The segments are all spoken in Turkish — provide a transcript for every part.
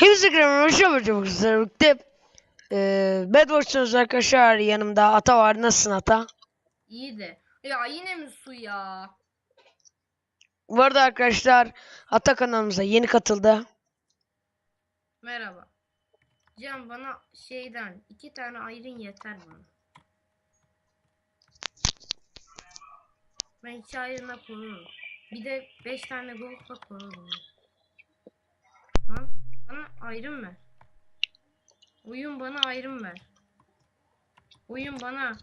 Hepsi kremim hoş bulduk sizlerle birlikte. Ee, Bedwars'ınız arkadaşlar yanımda Ata var. Nasılsın Ata? İyi de. Ya yine mi su ya? Bu arada arkadaşlar Ata kanalımıza yeni katıldı. Merhaba. Can bana şeyden iki tane ayrın yeter bana. Ben iki ayrına korurum. Bir de beş tane golfla korurum. Lan bana ayrım ver. Oyun bana ayrım ver. Oyun bana.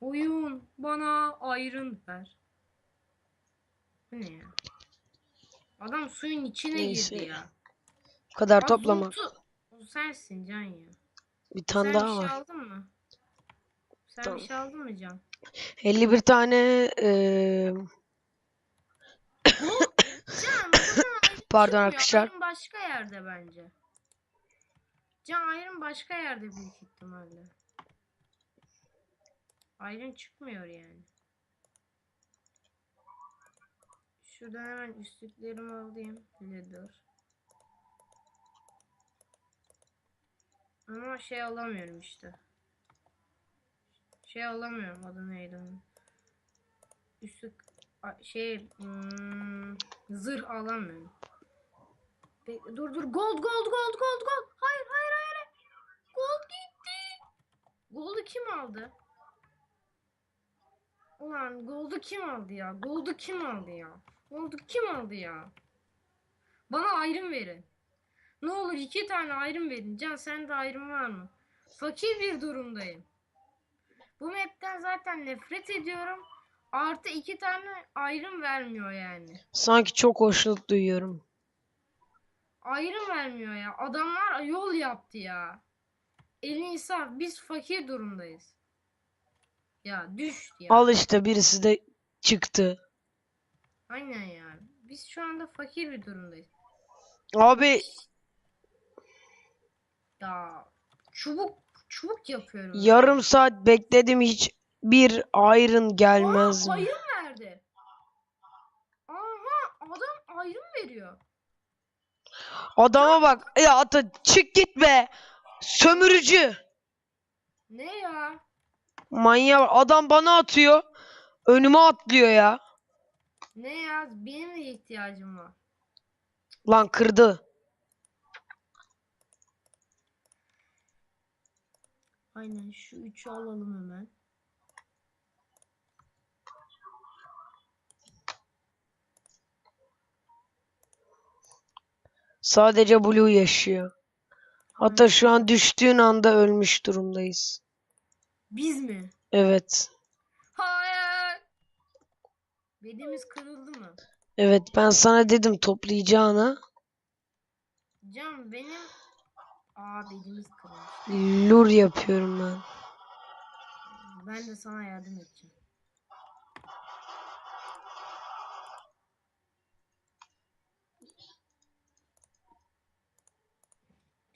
Oyun bana ayrın ver. Bu ne ya? Adam suyun içine Neyse. girdi ya. Bu kadar Aa, toplama. Zoltu- O sensin Can ya. Bir tane Sen daha bir şey var. aldın mı? Sen Tamam. bir şey aldın mı Can? 51 tane ee, ayrım Pardon çıkmıyor. arkadaşlar. Ayrım başka yerde bence. Can ayrım başka yerde büyük ihtimalle. Ayrım çıkmıyor yani. Şuradan hemen üstlüklerimi alayım. Leather. Ama şey alamıyorum işte. Şey alamıyorum adı neydi onun. Üstlük şey hmm, zırh alamıyorum. Be- dur dur gold gold gold gold gold. Hayır hayır hayır. Gold gitti. Gold'u kim aldı? Ulan Gold'u kim aldı ya? Gold'u kim aldı ya? Gold'u kim aldı ya? Bana ayrım verin. Ne olur iki tane ayrım verin. Can sende ayrım var mı? Fakir bir durumdayım. Bu map'ten zaten nefret ediyorum. Artı iki tane ayrım vermiyor yani. sanki çok hoşnut duyuyorum. Ayrım vermiyor ya. Adamlar yol yaptı ya. Elin insaf. Biz fakir durumdayız. Ya düştü ya. Al işte birisi de çıktı. Aynen ya. Biz şu anda fakir bir durumdayız. Abi Ya çubuk çubuk yapıyorum. yarım saat bekledim hiç bir iron gelmez Aa, mi? ayrım verdi. Aha adam ayrım veriyor. Adama bak. Ya Ata çık git be. Sömürücü. Ne ya? Manyak adam bana atıyor. Önüme atlıyor ya. Ne ya? Benim de ihtiyacım var. Lan kırdı. Aynen şu üçü alalım hemen. Sadece Blue yaşıyor. Hatta şu an düştüğün anda ölmüş durumdayız. Biz mi? Evet. Hayır. Bedimiz kırıldı mı? Evet ben sana dedim toplayacağına. Can benim Aa bedimiz kırıldı. Lur yapıyorum ben. Ben de sana yardım edeceğim.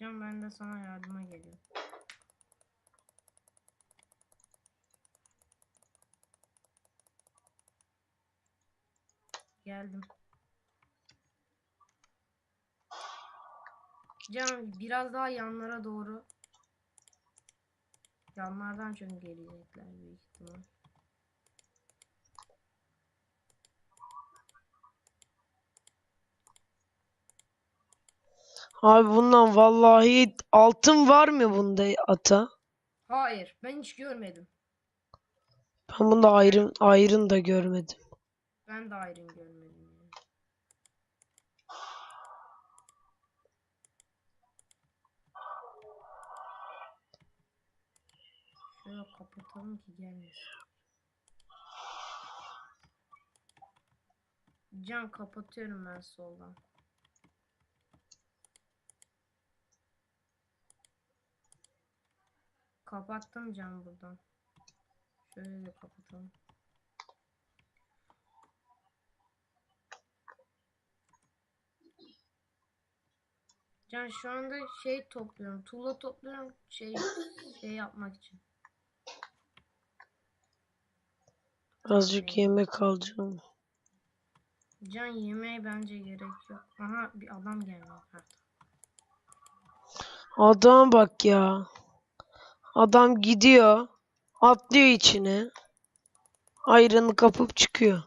Can ben de sana yardıma geliyorum. Geldim. Can biraz daha yanlara doğru. Yanlardan çünkü gelecekler büyük ihtimal. Abi bundan vallahi altın var mı bunda ata? Hayır, ben hiç görmedim. Ben bunda ayrın ayrın da görmedim. Ben de ayrım görmedim. Şöyle kapatalım ki gelmesin. Can kapatıyorum ben soldan. Kapattım can buradan. Şöyle de kapatalım. Can şu anda şey topluyorum. Tuğla topluyorum. Şey şey yapmak için. Azıcık yemek alacağım. Can yemeğe bence gerek yok. Aha bir adam geldi. Ha, Adam bak ya. Adam gidiyor. Atlıyor içine. Ayranı kapıp çıkıyor.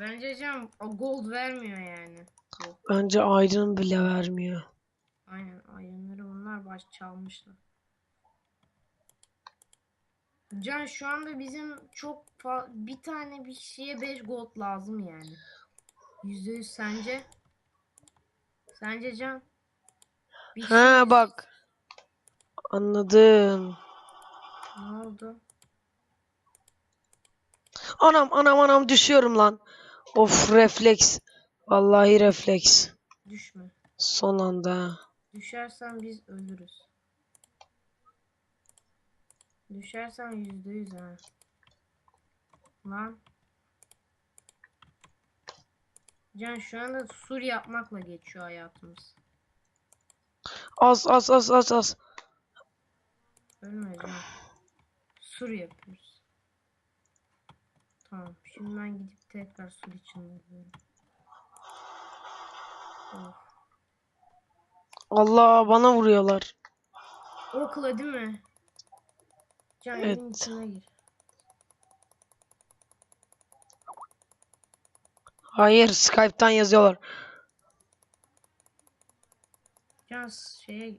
Bence Can o gold vermiyor yani. Bence ayran bile vermiyor. Aynen ayınları onlar baş çalmışlar. Can şu anda bizim çok bir tane bir şeye 5 gold lazım yani. Yüzde yüz sence? Sence Can? Bir Ha bak. Anladım. ne oldu? Anam anam anam düşüyorum lan. Of refleks. Vallahi refleks. Düşme. Son anda. Düşersen biz ölürüz. Düşersen yüzde yüz ha. Lan. Can şu anda sur yapmakla geçiyor hayatımız. Az az az az az. Ölme Can. Sur yapıyoruz. Tamam. Şimdi ben gidip tekrar sur için alıyorum. Of. Allah bana vuruyorlar. Okla değil mi? Can Evet. içine gir. Hayır Skype'tan yazıyorlar. Can şeye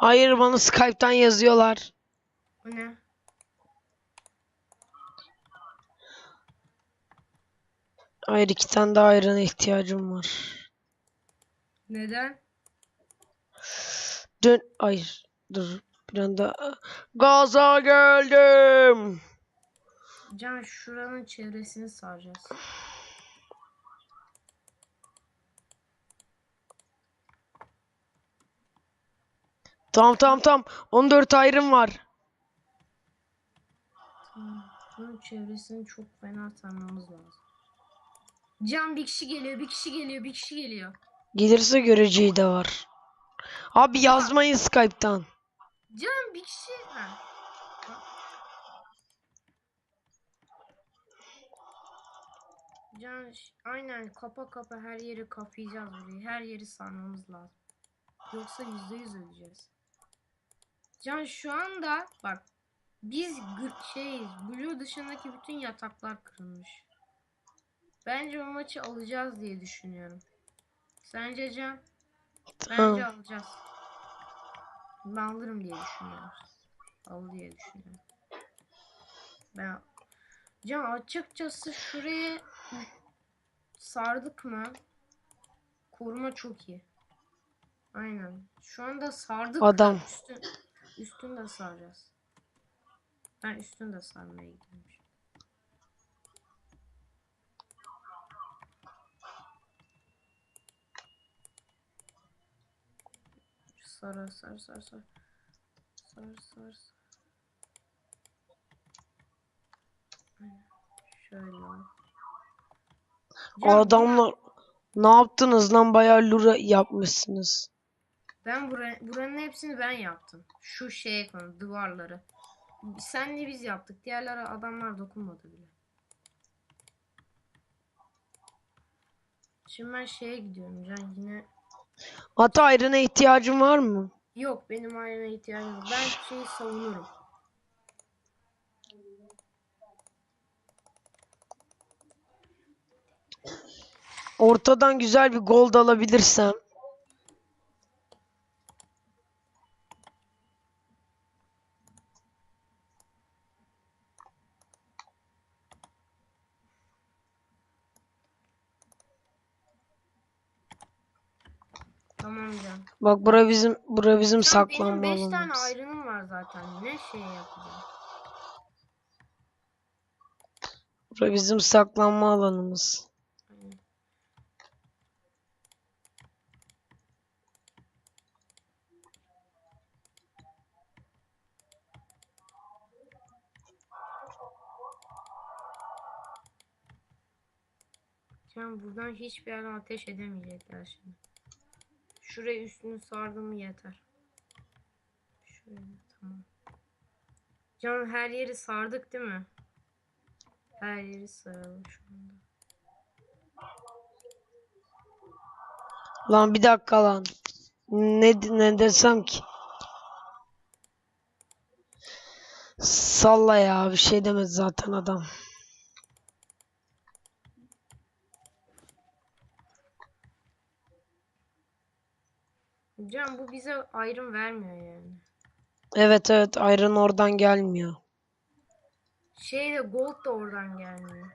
Hayır bana Skype'tan yazıyorlar. bu ne? Hayır iki tane daha ayrana ihtiyacım var. Neden? Dön. Hayır. Dur. Bir anda. Gaza geldim. Can şuranın çevresini saracağız. Tamam tamam tamam. 14 ayrım var. Bunun çevresini çok fena sarmamız lazım. Can bir kişi geliyor, bir kişi geliyor, bir kişi geliyor. Gelirse göreceği de var. Abi yazmayın Skype'tan. Can bir kişi... Ha. Can aynen kapa kapa her yeri kapayacağız burayı. Her yeri sarmamız lazım. Yoksa yüzde yüz öleceğiz. Can şu anda bak biz gı- şey Blue dışındaki bütün yataklar kırılmış. Bence o maçı alacağız diye düşünüyorum. Sence Can? Bence Tamam. alacağız. Ben alırım diye düşünüyorum. Al diye düşünüyorum. Ben Can açıkçası şuraya sardık mı? Koruma çok iyi. Aynen. Şu anda sardık. Adam. Üstün, üstünü de saracağız. Ben üstünü de sarmaya şimdi. Sar sar sar sar. Sar sar sar. Şöyle. Adamlar ne yaptınız lan bayağı lura yapmışsınız. Ben bura, buranın hepsini ben yaptım. Şu şeye konu duvarları. Senle biz yaptık. Diğerleri adamlar dokunmadı bile. Şimdi ben şeye gidiyorum Can yine. Ata ayrına ihtiyacın var mı? Yok benim ayrına ihtiyacım yok. Ben şeyi savunurum. Ortadan güzel bir gol da alabilirsem. Tamam Can. Bak bura bizim bura bizim Can saklanma benim 5 tane alanımız. ayrınım var zaten. Ne şey yapacağım? Bura bizim saklanma alanımız. Can buradan hiçbir yerden ateş edemeyecekler şimdi. Şuraya üstünü sardım yeter. Şöyle tamam. Can her yeri sardık değil mi? Her yeri saralım şu anda. Lan bir dakika lan. Ne ne desem ki? Salla ya bir şey demedi zaten adam. Can bu bize ayrım vermiyor yani. Evet evet Iron oradan gelmiyor. Şey de gold da oradan gelmiyor.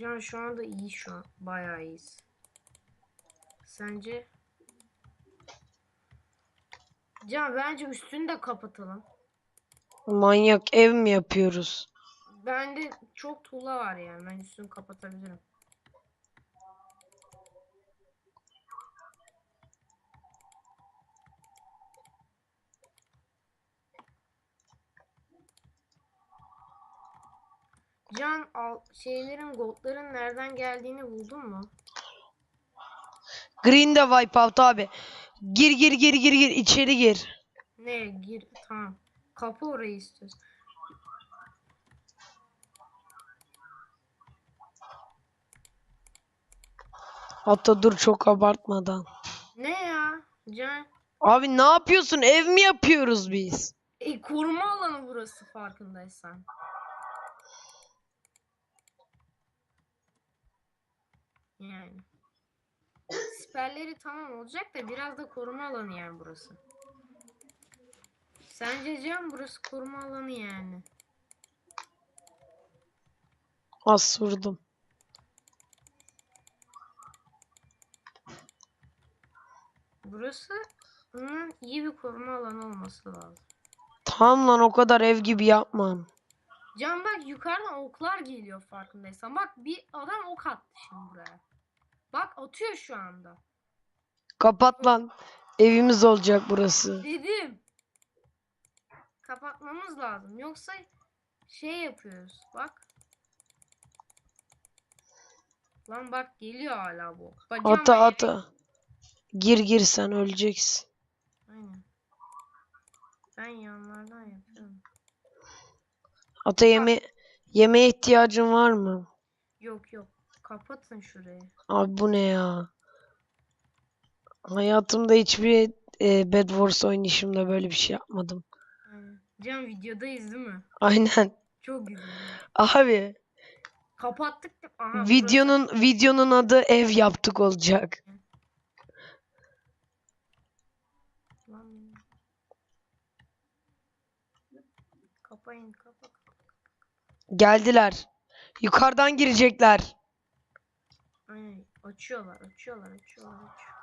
Can şu anda iyi şu an. Bayağı iyiyiz. Sence? Can bence üstünü de kapatalım. Manyak ev mi yapıyoruz? Bende çok tuğla var yani. Ben üstünü kapatabilirim. Can al şeylerin goldların nereden geldiğini buldun mu? Green de wipeout abi. Gir gir gir gir gir içeri gir. Ne gir tamam. Kapı orayı istiyoruz. Hatta dur çok abartmadan. Ne ya? Can Abi ne yapıyorsun? Ev mi yapıyoruz biz? e, koruma alanı burası farkındaysan. Yani. Siperleri tamam olacak da biraz da koruma alanı yani burası. Sence Can burası koruma alanı yani. Az vurdum. Burası bunun iyi bir koruma alanı olması lazım. Tamam lan o kadar ev gibi yapmam. Can bak yukarıdan oklar geliyor farkındaysan. Bak bir adam ok attı şimdi buraya. Bak atıyor şu anda. Kapat lan. Evimiz olacak burası. Dedim. Kapatmamız lazım. Yoksa şey yapıyoruz. Bak. Lan bak geliyor hala bu. Bak, Ata bak- ata. Gir gir sen öleceksin. Aynen. Ben yanlardan yapıyorum. Ata yeme yemeğe ihtiyacın var mı? Yok yok. Kapatın şurayı. Abi bu ne ya? Hayatımda hiçbir e, Bed Wars oynayışımda böyle bir şey yapmadım. Can videodayız değil mi? Aynen. Çok güzel. Abi Kapattık. Aha, burası- videonun videonun adı ev yaptık olacak. Lan. Kapayın kapa. Geldiler. Yukarıdan girecekler. Aynen açıyorlar açıyorlar açıyorlar açıyorlar.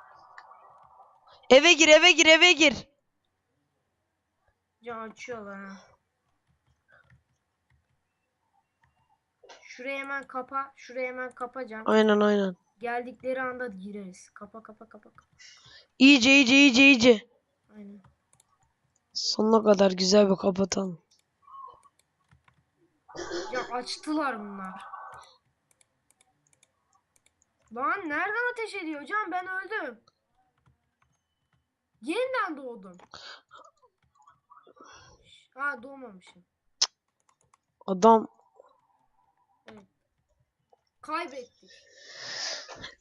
Eve gir eve gir eve gir. Can açıyorlar ha. Şuraya hemen kapa. Şuraya hemen kapa Can. Aynen aynen. Geldikleri anda gireriz. Kapa kapa kapa kapa. İyice iyice iyice iyice. Aynen. Sonuna kadar güzel bir kapatalım. Açtılar bunlar. Lan nereden ateş ediyor Can? Ben öldüm. Yeniden doğdum. Ha doğmamışım. Adam Kaybettik.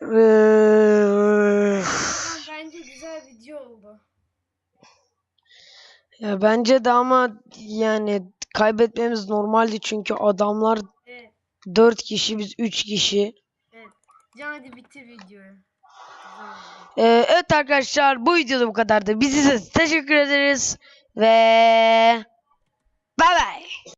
Eee, Ama bence güzel video oldu. ya bence de ama yani kaybetmemiz normaldi çünkü adamlar Evet. 4 kişi biz 3 kişi. Evet. Can hadi bitir videoyu. Ee, evet arkadaşlar bu videoda bu kadardı. Bizi izlediğiniz teşekkür ederiz ve bay bay.